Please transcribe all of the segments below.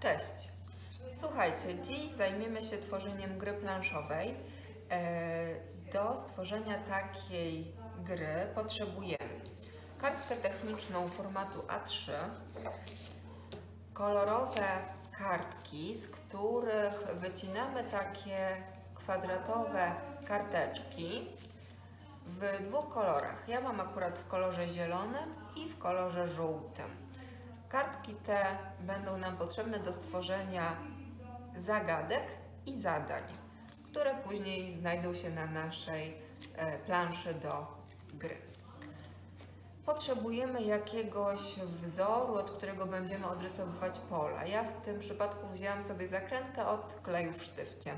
Cześć! Słuchajcie, dziś zajmiemy się tworzeniem gry planszowej. E, Do stworzenia takiej gry potrzebujemy kartkę techniczną formatu A3, kolorowe kartki, z których wycinamy takie kwadratowe karteczki w dwóch kolorach. Ja mam akurat w kolorze zielonym i w kolorze żółtym. Kartki te będą nam potrzebne do stworzenia zagadek i zadań, które później znajdą się na naszej e, planszy do gry. Potrzebujemy jakiegoś wzoru, od którego będziemy odrysowywać pola. Ja w tym przypadku wzięłam sobie zakrętkę od kleju w sztywcie.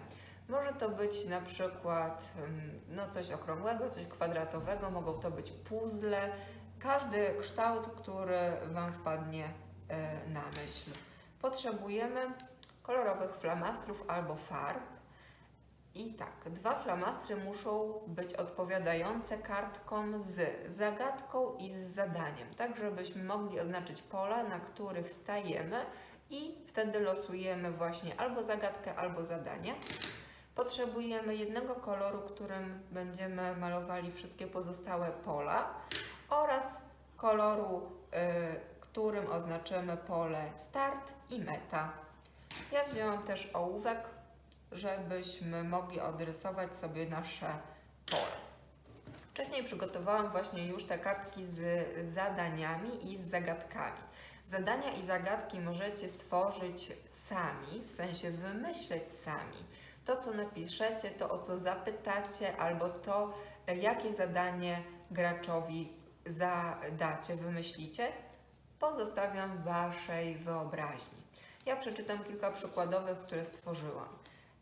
Może to być na przykład ym, no coś okrągłego, coś kwadratowego, mogą to być puzzle, każdy kształt, który Wam wpadnie e, na myśl. Potrzebujemy kolorowych flamastrów albo farb. I tak, dwa flamastry muszą być odpowiadające kartkom z zagadką i z zadaniem, tak żebyśmy mogli oznaczyć pola, na których stajemy i wtedy losujemy właśnie albo zagadkę, albo zadanie. Potrzebujemy jednego koloru, którym będziemy malowali wszystkie pozostałe pola oraz koloru, y, którym oznaczymy pole start i meta. Ja wzięłam też ołówek, żebyśmy mogli odrysować sobie nasze pole. Wcześniej przygotowałam właśnie już te kartki z zadaniami i z zagadkami. Zadania i zagadki możecie stworzyć sami, w sensie wymyśleć sami. To, co napiszecie, to o co zapytacie, albo to, jakie zadanie graczowi zadacie, wymyślicie, pozostawiam Waszej wyobraźni. Ja przeczytam kilka przykładowych, które stworzyłam.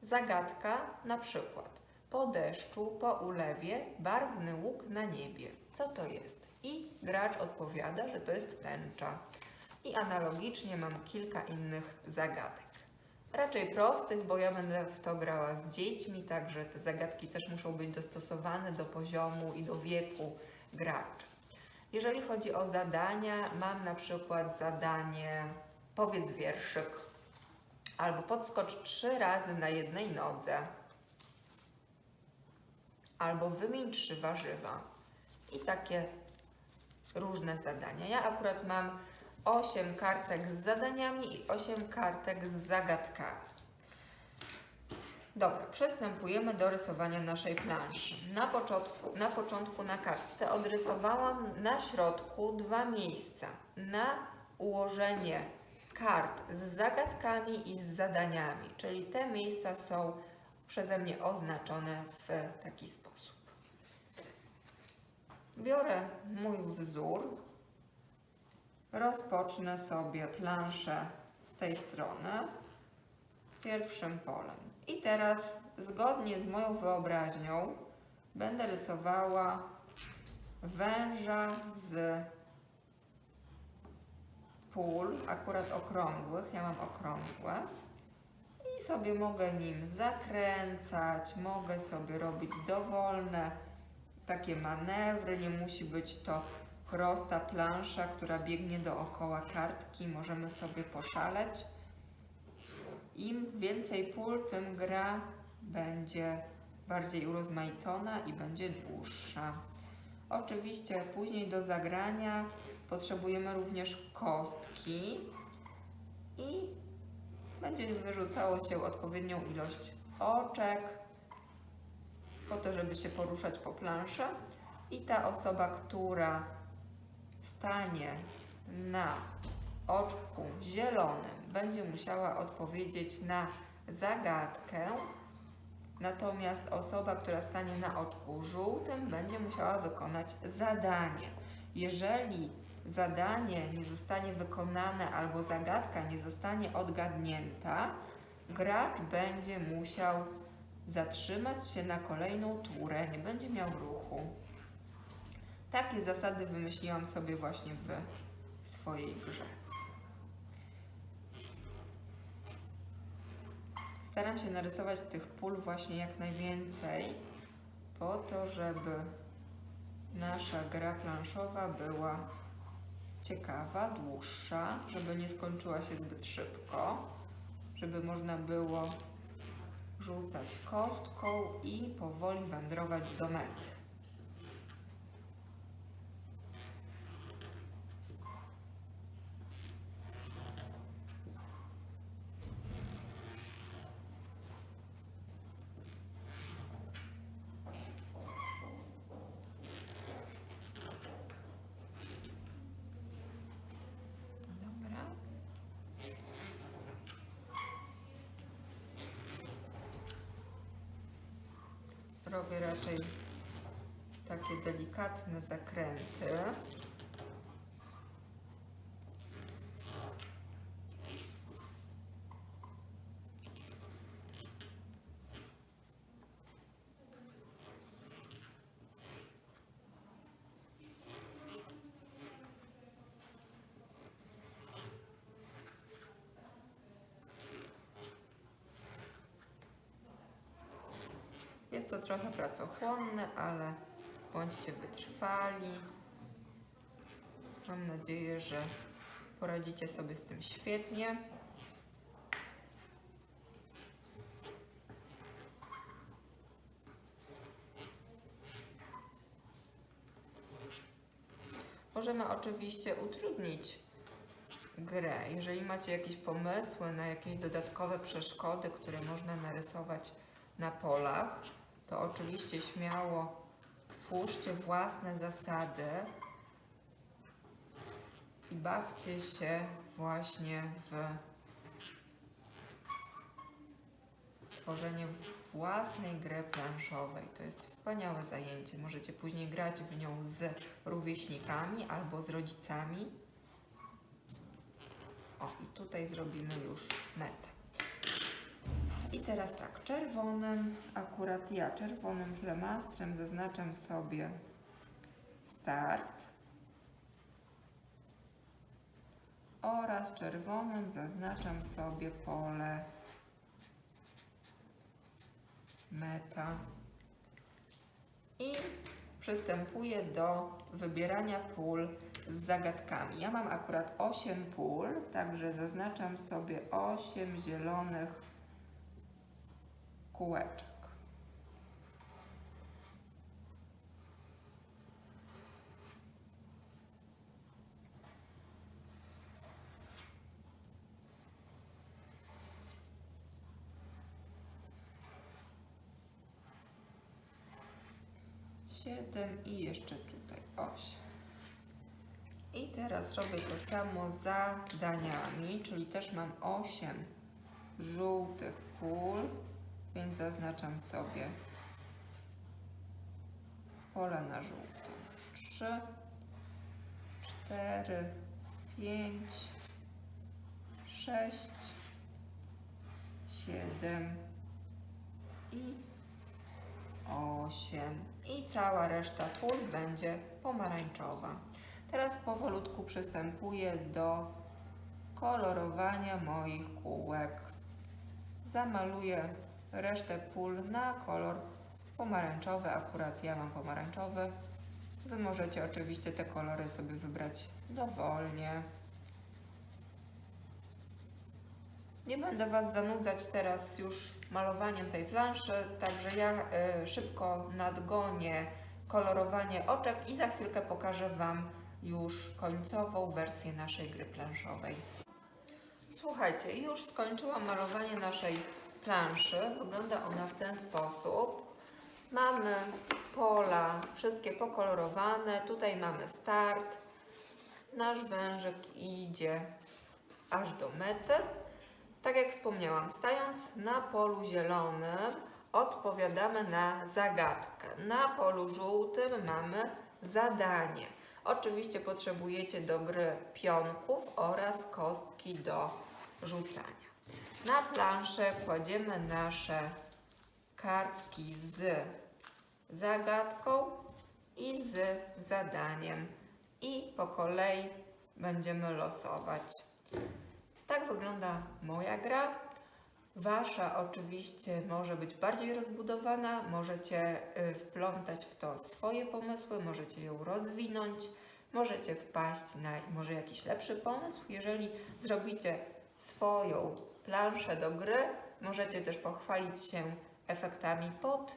Zagadka na przykład. Po deszczu, po ulewie, barwny łuk na niebie. Co to jest? I gracz odpowiada, że to jest tęcza. I analogicznie mam kilka innych zagadek. Raczej prostych, bo ja będę w to grała z dziećmi, także te zagadki też muszą być dostosowane do poziomu i do wieku gracza. Jeżeli chodzi o zadania, mam na przykład zadanie powiedz wierszyk albo podskocz trzy razy na jednej nodze albo wymień trzy warzywa i takie różne zadania. Ja akurat mam 8 kartek z zadaniami i 8 kartek z zagadkami. Dobra, przystępujemy do rysowania naszej planszy. Na początku, na początku na kartce odrysowałam na środku dwa miejsca na ułożenie kart z zagadkami i z zadaniami, czyli te miejsca są przeze mnie oznaczone w taki sposób. Biorę mój wzór, rozpocznę sobie planszę z tej strony pierwszym polem. I teraz zgodnie z moją wyobraźnią będę rysowała węża z pól, akurat okrągłych, ja mam okrągłe. I sobie mogę nim zakręcać, mogę sobie robić dowolne takie manewry, nie musi być to prosta plansza, która biegnie dookoła kartki, możemy sobie poszaleć. Im więcej pól, tym gra będzie bardziej urozmaicona i będzie dłuższa. Oczywiście później do zagrania potrzebujemy również kostki i będzie wyrzucało się odpowiednią ilość oczek po to, żeby się poruszać po planszy i ta osoba, która stanie na oczku zielonym, będzie musiała odpowiedzieć na zagadkę, natomiast osoba, która stanie na oczku żółtym, będzie musiała wykonać zadanie. Jeżeli zadanie nie zostanie wykonane albo zagadka nie zostanie odgadnięta, gracz będzie musiał zatrzymać się na kolejną turę, nie będzie miał ruchu. Takie zasady wymyśliłam sobie właśnie w swojej grze. Staram się narysować tych pól właśnie jak najwięcej, po to, żeby nasza gra planszowa była ciekawa, dłuższa, żeby nie skończyła się zbyt szybko. żeby można było rzucać kostką i powoli wędrować do mety. Dobra. Robię raczej takie delikatne zakręty. Jest to trochę pracochłonne, ale bądźcie wytrwali. Mam nadzieję, że poradzicie sobie z tym świetnie. Możemy oczywiście utrudnić grę. Jeżeli macie jakieś pomysły na jakieś dodatkowe przeszkody, które można narysować na polach, to oczywiście śmiało twórzcie własne zasady i bawcie się właśnie w stworzenie własnej gry planszowej. To jest wspaniałe zajęcie. Możecie później grać w nią z rówieśnikami albo z rodzicami. O, i tutaj zrobimy już metę. I teraz tak, czerwonym, akurat ja czerwonym flemastrem zaznaczam sobie start oraz czerwonym zaznaczam sobie pole meta i przystępuję do wybierania pól z zagadkami. Ja mam akurat 8 pól, także zaznaczam sobie 8 zielonych kółeczek. Siedem i jeszcze tutaj osiem. I teraz robię to samo z zadaniami, czyli też mam osiem żółtych pól, więc zaznaczam sobie pole na żółto. Trzy, cztery, pięć, sześć, siedem i osiem. I cała reszta pól będzie pomarańczowa. Teraz powolutku przystępuję do kolorowania moich kółek. Zamaluję resztę pól na kolor pomarańczowy. Akurat ja mam pomarańczowy. Wy możecie oczywiście te kolory sobie wybrać dowolnie. Nie będę Was zanudzać teraz już malowaniem tej planszy, także ja y, szybko nadgonię kolorowanie oczek i za chwilkę pokażę Wam już końcową wersję naszej gry planszowej. Słuchajcie, już skończyłam malowanie naszej planszy. Wygląda ona w ten sposób. Mamy pola, wszystkie pokolorowane. Tutaj mamy start. Nasz wężyk idzie aż do mety. Tak jak wspomniałam, stając na polu zielonym, odpowiadamy na zagadkę. Na polu żółtym mamy zadanie. Oczywiście potrzebujecie do gry pionków oraz kostki do rzucania. Na planszę kładziemy nasze kartki z zagadką i z zadaniem i po kolei będziemy losować. Tak wygląda moja gra. Wasza oczywiście może być bardziej rozbudowana, możecie y, wplątać w to swoje pomysły, możecie ją rozwinąć, możecie wpaść na może jakiś lepszy pomysł. Jeżeli zrobicie swoją planszę do gry. Możecie też pochwalić się efektami pod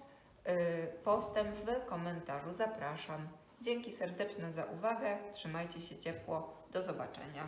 y, postem w komentarzu. Zapraszam. Dzięki serdeczne za uwagę. Trzymajcie się ciepło. Do zobaczenia.